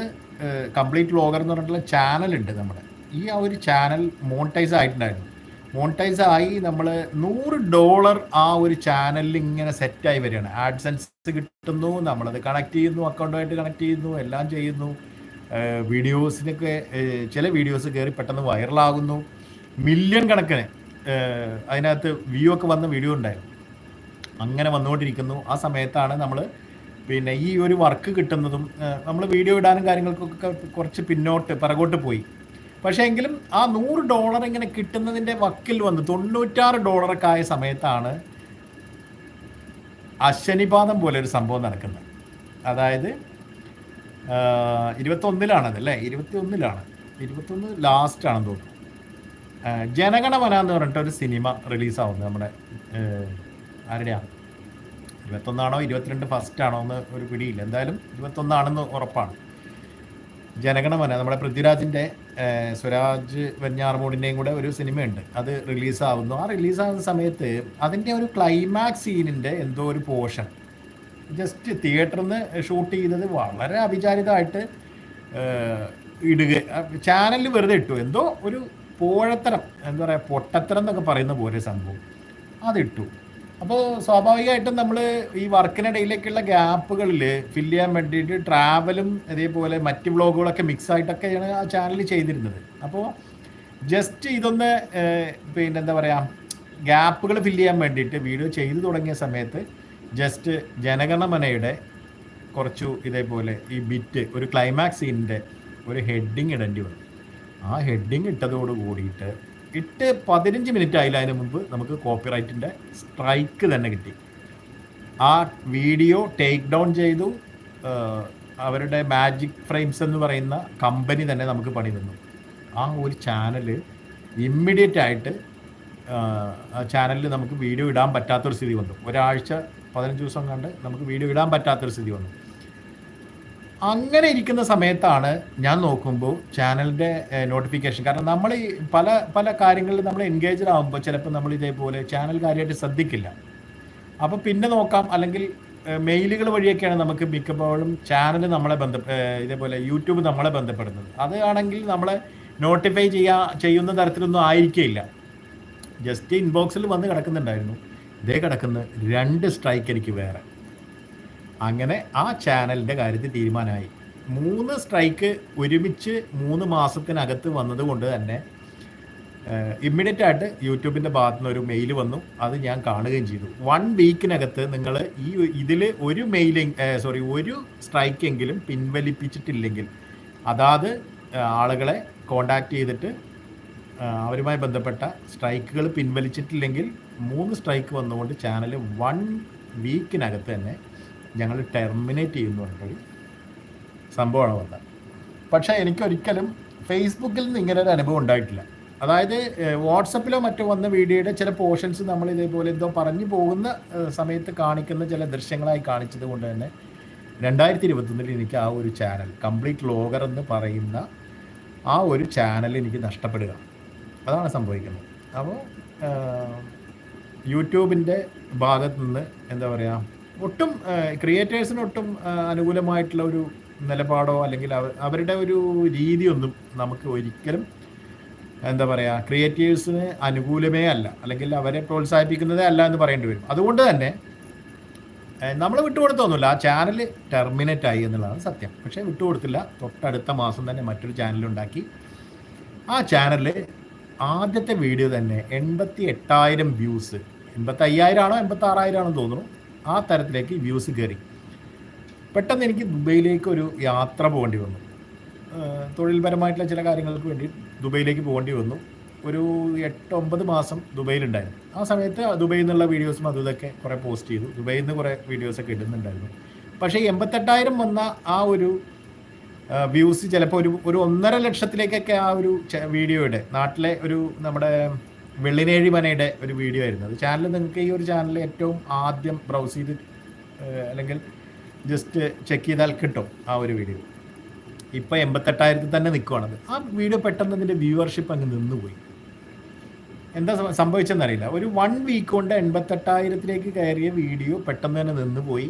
കംപ്ലീറ്റ് വ്ളോഗർ എന്ന് പറഞ്ഞിട്ടുള്ള ചാനൽ ഉണ്ട് നമ്മുടെ. ഈ ആ ഒരു ചാനൽ മോണിറ്റൈസ് ആയിട്ടുണ്ടായിരുന്നു. മോണിറ്റൈസ് ആയി നമ്മൾ നൂറ് ഡോളർ ആ ഒരു ചാനലിൽ ഇങ്ങനെ സെറ്റായി വരികയാണ്. ആഡ്സൻസ് കിട്ടുന്നു നമ്മളത് കണക്ട് ചെയ്യുന്നു അക്കൗണ്ടുമായിട്ട് കണക്ട് ചെയ്യുന്നു എല്ലാം ചെയ്യുന്നു. വീഡിയോസിനൊക്കെ ചില വീഡിയോസ് കയറി പെട്ടെന്ന് വൈറലാകുന്നു മില്യൺ കണക്കിന് അതിനകത്ത് വ്യൂ ഒക്കെ വന്ന വീഡിയോ ഉണ്ടായിരുന്നു. അങ്ങനെ വന്നുകൊണ്ടിരിക്കുന്നു. ആ സമയത്താണ് നമ്മൾ പിന്നെ ഈ ഒരു വർക്ക് കിട്ടുന്നതും നമ്മൾ വീഡിയോ ഇടാനും കാര്യങ്ങൾക്കൊക്കെ കുറച്ച് പിന്നോട്ട് പിറകോട്ട് പോയി. പക്ഷേ എങ്കിലും ആ നൂറ് ഡോളർ ഇങ്ങനെ കിട്ടുന്നതിന്റെ വക്കിൽ വന്ന് തൊണ്ണൂറ്റാറ് ഡോളറൊക്കെ ആയ സമയത്താണ് അശ്വനിപാതം പോലെ ഒരു സംഭവം നടക്കുന്നത്. അതായത് ഇരുപത്തൊന്നിലാണത് അല്ലേ ഇരുപത്തി ഒന്നിലാണ് ഇരുപത്തൊന്ന് ലാസ്റ്റ് ആണെന്ന് തോന്നുന്നു ജനഗണമന എന്ന് പറഞ്ഞിട്ട് ഒരു സിനിമ റിലീസാവുന്നത് നമ്മുടെ ഏഹ്, ആരുടെയാ? ഇരുപത്തൊന്നാണോ ഇരുപത്തിരണ്ട് ഫസ്റ്റ് ആണോ എന്ന് ഒരു പിടിയില്ല. എന്തായാലും ഇരുപത്തൊന്നാണെന്ന് ഉറപ്പാണ്. ജനഗണമന നമ്മുടെ പൃഥ്വിരാജിന്റെ സ്വരാജ് വെഞ്ഞാർമൂടിന്റെയും കൂടെ ഒരു സിനിമയുണ്ട്. അത് റിലീസാവുന്നു. ആ റിലീസാവുന്ന സമയത്ത് അതിന്റെ ഒരു ക്ലൈമാക്സ് സീനിന്റെ എന്തോ ഒരു പോർഷൻ ജസ്റ്റ് തിയേറ്ററിൽ നിന്ന് ഷൂട്ട് ചെയ്തത് വളരെ അവിചാരിതമായിട്ട് ഇടുക. ചാനലിൽ വെറുതെ ഇട്ടു. എന്തോ ഒരു പോഴത്തരം എന്താ പറയുക പൊട്ടത്തരം എന്നൊക്കെ പറയുന്ന പോലെ സംഭവം. അതിട്ടു. അപ്പോൾ സ്വാഭാവികമായിട്ടും നമ്മൾ ഈ വർക്കിനിടയിലേക്കുള്ള ഗ്യാപ്പുകളിൽ ഫില്ല് ചെയ്യാൻ വേണ്ടിയിട്ട് ട്രാവലും അതേപോലെ മറ്റ് വ്ളോഗുകളൊക്കെ മിക്സ് ആയിട്ടൊക്കെയാണ് ആ ചാനൽ ചെയ്തിരുന്നത്. അപ്പോൾ ജസ്റ്റ് ഇതൊന്ന് പിന്നെ എന്താ പറയുക ഗ്യാപ്പുകൾ ഫില്ല് ചെയ്യാൻ വേണ്ടിയിട്ട് വീഡിയോ ചെയ്തു തുടങ്ങിയ സമയത്ത് ജസ്റ്റ് ജനഗണമനയുടെ കുറച്ചു ഇതേപോലെ ഈ ബിറ്റ് ഒരു ക്ലൈമാക്സ് സീനിന്റെ ഒരു ഹെഡിങ് ഇടേണ്ടി വന്നു. ആ ഹെഡിങ് ഇട്ടതോട് കൂടിയിട്ട് ഇട്ട് പതിനഞ്ച് മിനിറ്റ് ആയില്ല അതിന് മുമ്പ് നമുക്ക് കോപ്പിറൈറ്റിന്റെ സ്ട്രൈക്ക് തന്നെ കിട്ടി. ആ വീഡിയോ ടേക്ക് ഡൗൺ ചെയ്തു. അവരുടെ മാജിക് ഫ്രെയിംസ് എന്ന് പറയുന്ന കമ്പനി തന്നെ നമുക്ക് പണി തന്നു ആ ഒരു ചാനൽ ഇമ്മീഡിയറ്റ് ആയിട്ട് ചാനലിൽ നമുക്ക് വീഡിയോ ഇടാൻ പറ്റാത്തൊരു സ്ഥിതി വന്നു. ഒരാഴ്ച പതിനഞ്ച് ദിവസം കണ്ട് നമുക്ക് വീഡിയോ ഇടാൻ പറ്റാത്തൊരു സ്ഥിതി വന്നു. അങ്ങനെ ഇരിക്കുന്ന സമയത്താണ് ഞാൻ നോക്കുമ്പോൾ ചാനലിന്റെ നോട്ടിഫിക്കേഷൻ കാരണം നമ്മൾ ഈ പല പല കാര്യങ്ങളിൽ നമ്മൾ എൻഗേജ്ഡ് ആകുമ്പോൾ ചിലപ്പോൾ നമ്മൾ ഇതേപോലെ ചാനൽ കാര്യമായിട്ട് ശ്രദ്ധിക്കില്ല. അപ്പോൾ പിന്നെ നോക്കാം. അല്ലെങ്കിൽ മെയിലുകൾ വഴിയൊക്കെയാണ് നമുക്ക് മിക്കപ്പോഴും ചാനൽ നമ്മളെ ബന്ധ ഇതേപോലെ യൂട്യൂബ് നമ്മളെ ബന്ധപ്പെടുന്നത്. അതാണെങ്കിൽ നമ്മളെ നോട്ടിഫൈ ചെയ്യാ ചെയ്യുന്ന തരത്തിലൊന്നും ആയിരിക്കില്ല ജസ്റ്റ് ഇൻബോക്സിൽ വന്ന് കിടക്കുന്നുണ്ടായിരുന്നു. ഇതേ കിടക്കുന്ന രണ്ട് സ്ട്രൈക്ക് എനിക്ക് വേറെ. അങ്ങനെ ആ ചാനലിന്റെ കാര്യത്തിൽ തീരുമാനമായി. മൂന്ന് സ്ട്രൈക്ക് ഒരുമിച്ച് മൂന്ന് മാസത്തിനകത്ത് വന്നതുകൊണ്ട് തന്നെ ഇമ്മീഡിയറ്റ് ആയിട്ട് യൂട്യൂബിന്റെ ഭാഗത്തു നിന്ന് ഒരു മെയിൽ വന്നു. അത് ഞാൻ കാണുകയും ചെയ്തു. വൺ വീക്കിനകത്ത് നിങ്ങൾ ഈ ഇതിൽ ഒരു മെയിൽ സോറി ഒരു സ്ട്രൈക്കെങ്കിലും പിൻവലിപ്പിച്ചിട്ടില്ലെങ്കിൽ അതാത് ആളുകളെ കോണ്ടാക്ട് ചെയ്തിട്ട് അവരുമായി ബന്ധപ്പെട്ട സ്ട്രൈക്കുകൾ പിൻവലിച്ചിട്ടില്ലെങ്കിൽ മൂന്ന് സ്ട്രൈക്ക് വന്നുകൊണ്ട് ചാനൽ വൺ വീക്കിനകത്ത് തന്നെ ഞങ്ങൾ ടെർമിനേറ്റ് ചെയ്യുന്നു പറഞ്ഞൊരു സംഭവമാണ് വന്നത്. പക്ഷേ എനിക്കൊരിക്കലും ഫേസ്ബുക്കിൽ നിന്ന് ഇങ്ങനെ ഒരു അനുഭവം ഉണ്ടായിട്ടില്ല. അതായത് വാട്സപ്പിലോ മറ്റോ വന്ന വീഡിയോയുടെ ചില പോർഷൻസ് നമ്മൾ ഇതേപോലെ എന്തോ പറഞ്ഞു പോകുന്ന സമയത്ത് കാണിക്കുന്ന ചില ദൃശ്യങ്ങളായി കാണിച്ചത് കൊണ്ട് തന്നെ രണ്ടായിരത്തി ഇരുപത്തൊന്നിൽ എനിക്ക് ആ ഒരു ചാനൽ കംപ്ലീറ്റ് ലോഗർ എന്ന് പറയുന്ന ആ ഒരു ചാനൽ എനിക്ക് നഷ്ടപ്പെടുക. അതാണ് സംഭവിക്കുന്നത്. അപ്പോൾ യൂട്യൂബിന്റെ ഭാഗത്ത് നിന്ന് എന്താ പറയുക ഒട്ടും ക്രിയേറ്റേഴ്സിന് ഒട്ടും അനുകൂലമായിട്ടുള്ള ഒരു നിലപാടോ അല്ലെങ്കിൽ അവരുടെ ഒരു രീതിയൊന്നും നമുക്ക് ഒരിക്കലും എന്താ പറയുക ക്രിയേറ്റീവ്സിന് അനുകൂലമേ അല്ല. അല്ലെങ്കിൽ അവരെ പ്രോത്സാഹിപ്പിക്കുന്നതേ അല്ല എന്ന് പറയേണ്ടി വരും. അതുകൊണ്ട് തന്നെ നമ്മൾ വിട്ടുകൊടുത്തൊന്നുമില്ല. ആ ചാനൽ ടെർമിനേറ്റ് ആയി എന്നുള്ളതാണ് സത്യം. പക്ഷേ വിട്ടുകൊടുത്തില്ല. തൊട്ടടുത്ത മാസം തന്നെ മറ്റൊരു ചാനൽ ഉണ്ടാക്കി. ആ ചാനലിൽ ആദ്യത്തെ വീഡിയോ തന്നെ എൺപത്തി എട്ടായിരം വ്യൂസ് എൺപത്തി അയ്യായിരം ആണോ എൺപത്തി ആറായിരം ആണോ തോന്നുന്നു. ആ തരത്തിലേക്ക് വ്യൂസ് കയറി. പെട്ടെന്ന് എനിക്ക് ദുബൈയിലേക്ക് ഒരു യാത്ര പോകേണ്ടി വന്നു. തൊഴിൽപരമായിട്ടുള്ള ചില കാര്യങ്ങൾക്ക് വേണ്ടി ദുബൈയിലേക്ക് പോകേണ്ടി വന്നു. ഒരു എട്ടൊമ്പത് മാസം ദുബൈയിലുണ്ടായിരുന്നു. ആ സമയത്ത് ദുബൈയിൽ നിന്നുള്ള വീഡിയോസും അതും ഇതൊക്കെ കുറേ പോസ്റ്റ് ചെയ്തു. ദുബൈയിൽ നിന്ന് കുറേ വീഡിയോസൊക്കെ ഇടുന്നുണ്ടായിരുന്നു. പക്ഷേ എൺപത്തെട്ടായിരം വന്ന ആ ഒരു വ്യൂസ് ചിലപ്പോൾ ഒരു ഒരു ഒന്നര ലക്ഷത്തിലേക്കൊക്കെ ആ ഒരു വീഡിയോയുടെ നാട്ടിലെ ഒരു നമ്മുടെ വെള്ളിനേഴി മനയുടെ ഒരു വീഡിയോ ആയിരുന്നു. അത് ചാനൽ നിങ്ങൾക്ക് ഈ ഒരു ചാനൽ ഏറ്റവും ആദ്യം ബ്രൗസ് ചെയ്ത് അല്ലെങ്കിൽ ജസ്റ്റ് ചെക്ക് ചെയ്താൽ കിട്ടും ആ ഒരു വീഡിയോ ഇപ്പം എൺപത്തെട്ടായിരത്തിൽ തന്നെ നിൽക്കുവാണത് ആ വീഡിയോ പെട്ടെന്ന് അതിന്റെ വ്യൂവർഷിപ്പ് അങ്ങ് നിന്നുപോയി. എന്താ സംഭവിച്ചെന്നറിയില്ല. ഒരു വൺ വീക്ക് കൊണ്ട് എൺപത്തെട്ടായിരത്തിലേക്ക് കയറിയ വീഡിയോ പെട്ടെന്ന് തന്നെ നിന്നുപോയി.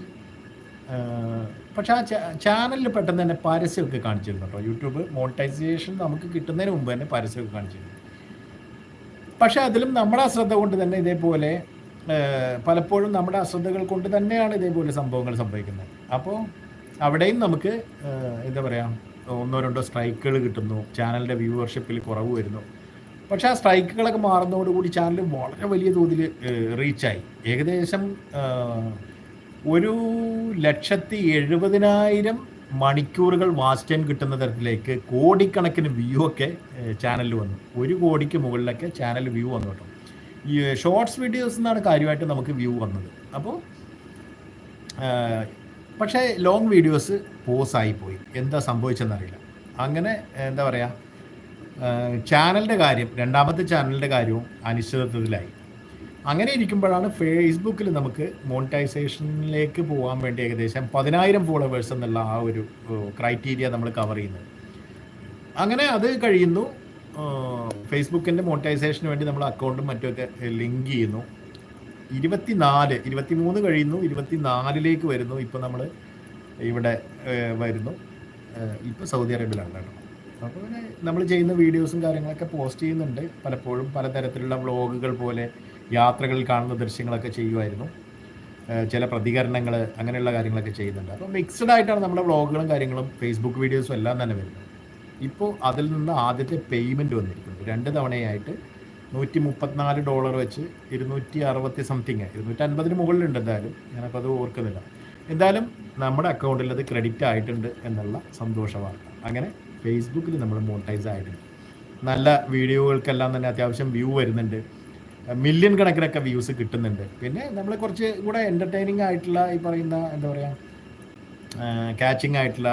പക്ഷെ ആ ചാനലിൽ പെട്ടെന്ന് തന്നെ പരസ്യമൊക്കെ കാണിച്ചിരുന്നു കേട്ടോ. യൂട്യൂബ് മോണിറ്റൈസേഷൻ നമുക്ക് കിട്ടുന്നതിന് മുമ്പ് തന്നെ പരസ്യമൊക്കെ കാണിച്ചിരുന്നു. പക്ഷെ അതിലും നമ്മുടെ അശ്രദ്ധ കൊണ്ട് തന്നെ ഇതേപോലെ പലപ്പോഴും നമ്മുടെ അശ്രദ്ധകൾ കൊണ്ട് തന്നെയാണ് ഇതേപോലെ സംഭവങ്ങൾ സംഭവിക്കുന്നത്. അപ്പോൾ അവിടെയും നമുക്ക് എന്താ പറയുക ഒന്നോ രണ്ടോ സ്ട്രൈക്കുകൾ കിട്ടുന്നു ചാനലിന്റെ വ്യൂവർഷിപ്പിൽ കുറവ് വരുന്നു. പക്ഷേ ആ സ്ട്രൈക്കുകളൊക്കെ മാറുന്നതോടുകൂടി ചാനൽ വളരെ വലിയ തോതിൽ റീച്ചായി. ഏകദേശം ഒരു ലക്ഷത്തി എഴുപതിനായിരം മണിക്കൂറുകൾ വാച്ച് ടൈം കിട്ടുന്ന തരത്തിലേക്ക് കോടിക്കണക്കിന് വ്യൂ ഒക്കെ ചാനലിൽ വന്നു. ഒരു കോടിക്ക് മുകളിലൊക്കെ ചാനൽ വ്യൂ വന്നു കേട്ടോ. ഈ ഷോർട്സ് വീഡിയോസ് എന്നാണ് കാര്യമായിട്ട് നമുക്ക് വ്യൂ വന്നത്. അപ്പോൾ പക്ഷേ ലോങ് വീഡിയോസ് പോസ് പോയി. എന്താ സംഭവിച്ചെന്നറിയില്ല അങ്ങനെ എന്താ പറയുക ചാനലിന്റെ കാര്യം രണ്ടാമത്തെ ചാനലിന്റെ കാര്യവും അനിശ്ചിതത്വത്തിലായി. അങ്ങനെ ഇരിക്കുമ്പോഴാണ് ഫേസ്ബുക്കിൽ നമുക്ക് മോണിറ്റൈസേഷനിലേക്ക് പോകാൻ വേണ്ടി ഏകദേശം പതിനായിരം ഫോളോവേഴ്സ് എന്നുള്ള ആ ഒരു ക്രൈറ്റീരിയ നമ്മൾ കവർ ചെയ്യുന്നത്. അങ്ങനെ അത് കഴിയുന്നു. ഫേസ്ബുക്കിന്റെ മോണിറ്റൈസേഷന് വേണ്ടി നമ്മൾ അക്കൗണ്ടും മറ്റുമൊക്കെ ലിങ്ക് ചെയ്യുന്നു. ഇരുപത്തിനാല് ഇരുപത്തിമൂന്ന് കഴിയുന്നു. ഇരുപത്തിനാലിലേക്ക് വരുന്നു. ഇപ്പോൾ നമ്മൾ ഇവിടെ വരുന്നു. ഇപ്പോൾ സൗദി അറേബ്യയിലാണ് കേട്ടോ. അപ്പോൾ നമ്മൾ ചെയ്യുന്ന വീഡിയോസും കാര്യങ്ങളൊക്കെ പോസ്റ്റ് ചെയ്യുന്നുണ്ട്. പലപ്പോഴും പലതരത്തിലുള്ള വ്ളോഗുകൾ പോലെ യാത്രകളിൽ കാണുന്ന ദൃശ്യങ്ങളൊക്കെ ചെയ്യുമായിരുന്നു ചില പ്രതികരണങ്ങൾ അങ്ങനെയുള്ള കാര്യങ്ങളൊക്കെ ചെയ്യുന്നുണ്ട്. അപ്പോൾ മിക്സഡ് ആയിട്ടാണ് നമ്മുടെ വ്ളോഗുകളും കാര്യങ്ങളും ഫേസ്ബുക്ക് വീഡിയോസും എല്ലാം തന്നെ വരുന്നത്. ഇപ്പോൾ അതിൽ നിന്ന് ആദ്യത്തെ പേയ്മെന്റ് വന്നിരിക്കുന്നത് രണ്ട് തവണയായിട്ട് നൂറ്റി മുപ്പത്തിനാല് ഡോളർ വെച്ച് ഇരുന്നൂറ്റി അറുപത്തി സംതിങ് ഇരുന്നൂറ്റി അൻപതിന് മുകളിലുണ്ട് എന്തായാലും. ഞാനപ്പോൾ അത് ഓർക്കുന്നില്ല. എന്തായാലും നമ്മുടെ അക്കൗണ്ടിൽ അത് ക്രെഡിറ്റ് ആയിട്ടുണ്ട് എന്നുള്ള സന്തോഷമാണ് അങ്ങനെ ഫേസ്ബുക്കിൽ നമ്മൾ മോണിറ്റൈസ് ആയിട്ടുണ്ട്. നല്ല വീഡിയോകൾക്കെല്ലാം തന്നെ അത്യാവശ്യം വ്യൂ വരുന്നുണ്ട്. മില്യൺ കണക്കിനൊക്കെ വ്യൂസ് കിട്ടുന്നുണ്ട്. പിന്നെ നമ്മൾ കുറച്ച് കൂടെ എന്റർടൈനിങ് ആയിട്ടുള്ള ഈ പറയുന്ന എന്താ പറയുക ക്യാച്ചിങ് ആയിട്ടുള്ള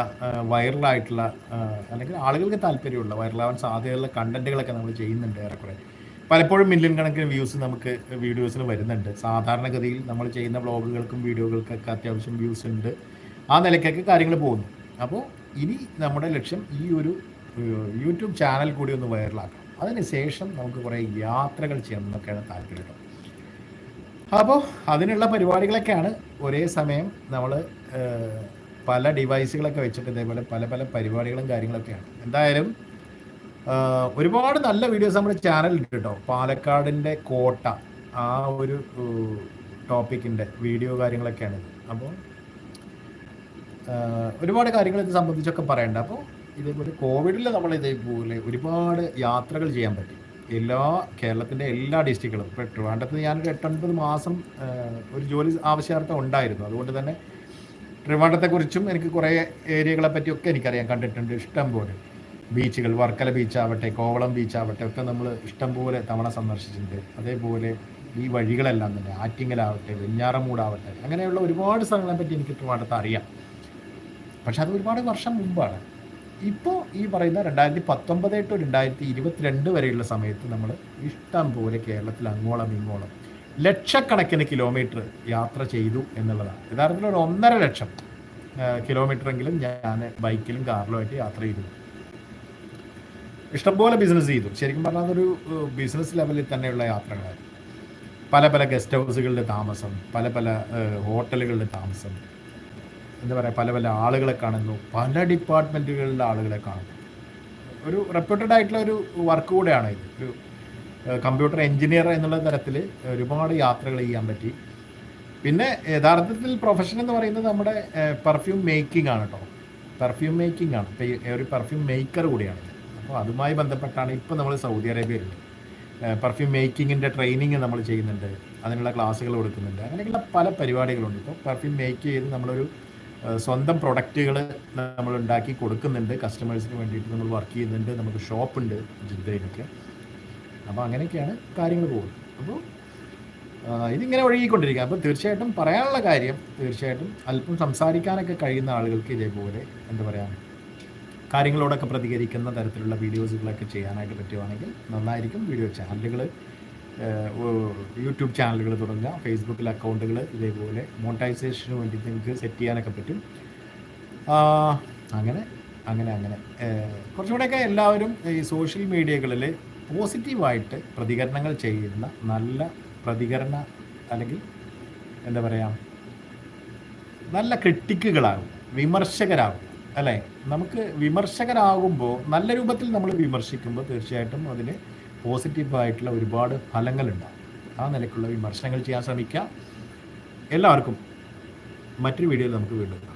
വൈറലായിട്ടുള്ള അല്ലെങ്കിൽ ആളുകൾക്ക് താല്പര്യമുള്ള വൈറലാവാൻ സാധ്യതയുള്ള കണ്ടന്റുകളൊക്കെ നമ്മൾ ചെയ്യുന്നുണ്ട് ഏറെക്കുറെ. പലപ്പോഴും മില്യൺ കണക്കിന് വ്യൂസ് നമുക്ക് വീഡിയോസിന് വരുന്നുണ്ട്. സാധാരണഗതിയിൽ നമ്മൾ ചെയ്യുന്ന വ്ളോഗുകൾക്കും വീഡിയോകൾക്കൊക്കെ അത്യാവശ്യം വ്യൂസ് ഉണ്ട്. ആ നിലയ്ക്കൊക്കെ കാര്യങ്ങൾ പോകുന്നു. അപ്പോൾ ഇനി നമ്മുടെ ലക്ഷ്യം ഈ ഒരു യൂട്യൂബ് ചാനൽ കൂടി ഒന്ന് വൈറലാക്കാം അതിനുശേഷം നമുക്ക് കുറേ യാത്രകൾ ചെയ്യണം എന്നൊക്കെയാണ് താല്പര്യം അപ്പോൾ അതിനുള്ള പരിപാടികളൊക്കെയാണ് ഒരേ സമയം നമ്മൾ പല ഡിവൈസുകളൊക്കെ വെച്ചിട്ട് ഇതേപോലെ പല പല പരിപാടികളും കാര്യങ്ങളൊക്കെയാണ്. എന്തായാലും ഒരുപാട് നല്ല വീഡിയോസ് നമ്മുടെ ചാനലിൽ കേട്ടോ പാലക്കാടിന്റെ കോട്ട ആ ഒരു ടോപ്പിക്കിന്റെ വീഡിയോ കാര്യങ്ങളൊക്കെയാണ്. അപ്പോൾ ഒരുപാട് കാര്യങ്ങൾ ഇത് സംബന്ധിച്ചൊക്കെ പറയണ്ട. അപ്പോൾ ഇതേപോലെ കോവിഡിൽ നമ്മൾ ഇതേപോലെ ഒരുപാട് യാത്രകൾ ചെയ്യാൻ പറ്റി. എല്ലാ കേരളത്തിന്റെ എല്ലാ ഡിസ്ട്രിക്റ്റുകളും ഇപ്പോൾ ട്രിവാൻഡ്രത്ത് ഞാനൊരു എട്ടൊൻപത് മാസം ഒരു ജോലി ആവശ്യാർത്ഥം ഉണ്ടായിരുന്നു. അതുകൊണ്ട് തന്നെ ട്രിവാൻഡ്രത്തെക്കുറിച്ചും എനിക്ക് കുറേ ഏരിയകളെ പറ്റിയൊക്കെ എനിക്കറിയാം. കണ്ടിട്ടുണ്ട് ഇഷ്ടം പോലെ. ബീച്ചുകൾ വർക്കല ബീച്ചാവട്ടെ കോവളം ബീച്ചാവട്ടെ ഒക്കെ നമ്മൾ ഇഷ്ടം പോലെ തവണ സന്ദർശിച്ചിട്ടുണ്ട്. അതേപോലെ ഈ വഴികളെല്ലാം തന്നെ ആറ്റിങ്ങലാവട്ടെ വെഞ്ഞാറമൂടാവട്ടെ അങ്ങനെയുള്ള ഒരുപാട് സ്ഥലങ്ങളെ പറ്റി എനിക്ക് ട്രിവാൻഡ്രത്ത് അറിയാം. പക്ഷെ അത് ഒരുപാട് വർഷം മുമ്പാണ്. ഇപ്പോൾ ഈ പറയുന്ന രണ്ടായിരത്തി പത്തൊമ്പത് ടു രണ്ടായിരത്തി ഇരുപത്തിരണ്ട് വരെയുള്ള സമയത്ത് നമ്മൾ ഇഷ്ടം പോലെ കേരളത്തിൽ അങ്ങോളം ഇങ്ങോളം ലക്ഷക്കണക്കിന് കിലോമീറ്റർ യാത്ര ചെയ്തു എന്നുള്ളതാണ്. യഥാർത്ഥത്തിൽ ഒരു ഒന്നര ലക്ഷം കിലോമീറ്ററെങ്കിലും ഞാൻ ബൈക്കിലും കാറിലുമായിട്ട് യാത്ര ചെയ്തു. ഇഷ്ടംപോലെ ബിസിനസ് ചെയ്തു. ശരിക്കും പറഞ്ഞാൽ അതൊരു ബിസിനസ് ലെവലിൽ തന്നെയുള്ള യാത്രകളായിരുന്നു. പല പല ഗസ്റ്റ് ഹൗസുകളുടെ താമസം പല പല ഹോട്ടലുകളുടെ താമസം എന്താ പറയുക പല പല ആളുകളെ കാണുന്നു. പല ഡിപ്പാർട്ട്മെന്റുകളിലെ ആളുകളെ കാണുന്നു. ഒരു റെപ്യൂട്ടഡ് ആയിട്ടുള്ള ഒരു വർക്ക് കൂടെയാണ് ഇത്. ഒരു കമ്പ്യൂട്ടർ എഞ്ചിനീയർ എന്നുള്ള തരത്തിൽ ഒരുപാട് യാത്രകൾ ചെയ്യാൻ പറ്റി. പിന്നെ യഥാർത്ഥത്തിൽ പ്രൊഫഷൻ എന്ന് പറയുന്നത് നമ്മുടെ പെർഫ്യൂം മേക്കിംഗ് ആണ് കേട്ടോ പെർഫ്യൂം മേക്കിംഗ് ആണ്. ഇപ്പോൾ ഒരു പെർഫ്യൂം മേക്കർ കൂടിയാണ് അപ്പോൾ അതുമായി ബന്ധപ്പെട്ടാണ് ഇപ്പോൾ നമ്മൾ സൗദി അറേബ്യയിലുള്ളത് പെർഫ്യൂം മേക്കിങ്ങിന്റെ ട്രെയിനിങ് നമ്മൾ ചെയ്യുന്നുണ്ട്. അതിനുള്ള ക്ലാസ്സുകൾ കൊടുക്കുന്നുണ്ട്. അങ്ങനെയുള്ള പല പരിപാടികളുണ്ട്. ഇപ്പോൾ പെർഫ്യൂം മേക്ക് ചെയ്ത് നമ്മളൊരു സ്വന്തം പ്രൊഡക്റ്റുകൾ നമ്മൾ ഉണ്ടാക്കി കൊടുക്കുന്നുണ്ട്. കസ്റ്റമേഴ്സിന് വേണ്ടിയിട്ട് നമ്മൾ വർക്ക് ചെയ്യുന്നുണ്ട്. നമുക്ക് ഷോപ്പ് ഉണ്ട് ജിദ്ദയിലൊക്കെ. അപ്പോൾ അങ്ങനെയൊക്കെയാണ് കാര്യങ്ങൾ പോകുന്നത്. അപ്പോൾ ഇതിങ്ങനെ ഒഴുകിക്കൊണ്ടിരിക്കുക. അപ്പോൾ തീർച്ചയായിട്ടും പറയാനുള്ള കാര്യം തീർച്ചയായിട്ടും അല്പം സംസാരിക്കാനൊക്കെ കഴിയുന്ന ആളുകൾക്ക് ഇതേപോലെ എന്താ പറയുക കാര്യങ്ങളോടൊക്കെ പ്രതികരിക്കുന്ന തരത്തിലുള്ള വീഡിയോസുകളൊക്കെ ചെയ്യാനായിട്ട് പറ്റുവാണെങ്കിൽ നന്നായിരിക്കും. വീഡിയോ ചാനലുകൾ യൂട്യൂബ് ചാനലുകൾ തുടങ്ങുക ഫേസ്ബുക്കിൽ അക്കൗണ്ടുകൾ ഇതേപോലെ മോണിറ്റൈസേഷന് വേണ്ടി നിങ്ങൾക്ക് സെറ്റ് ചെയ്യാനൊക്കെ പറ്റും. അങ്ങനെ അങ്ങനെ അങ്ങനെ. കുറച്ചുകൂടെയൊക്കെ എല്ലാവരും ഈ സോഷ്യൽ മീഡിയകളിൽ പോസിറ്റീവായിട്ട് പ്രതികരണങ്ങൾ ചെയ്യുന്ന നല്ല പ്രതികരണ അല്ലെങ്കിൽ എന്താ പറയുക നല്ല ക്രിട്ടിക്കുകളാകും വിമർശകരാകും അല്ലേ? നമുക്ക് വിമർശകരാകുമ്പോൾ നല്ല രൂപത്തിൽ നമ്മൾ വിമർശിക്കുമ്പോൾ തീർച്ചയായിട്ടും അതിന് പോസിറ്റീവായിട്ടുള്ള ഒരുപാട് ഫലങ്ങളുണ്ടാകും ആ നിലയ്ക്കുള്ള വിമർശനങ്ങൾ ചെയ്യാൻ ശ്രമിക്കുക. എല്ലാവർക്കും മറ്റൊരു വീഡിയോയിൽ നമുക്ക് വീണ്ടും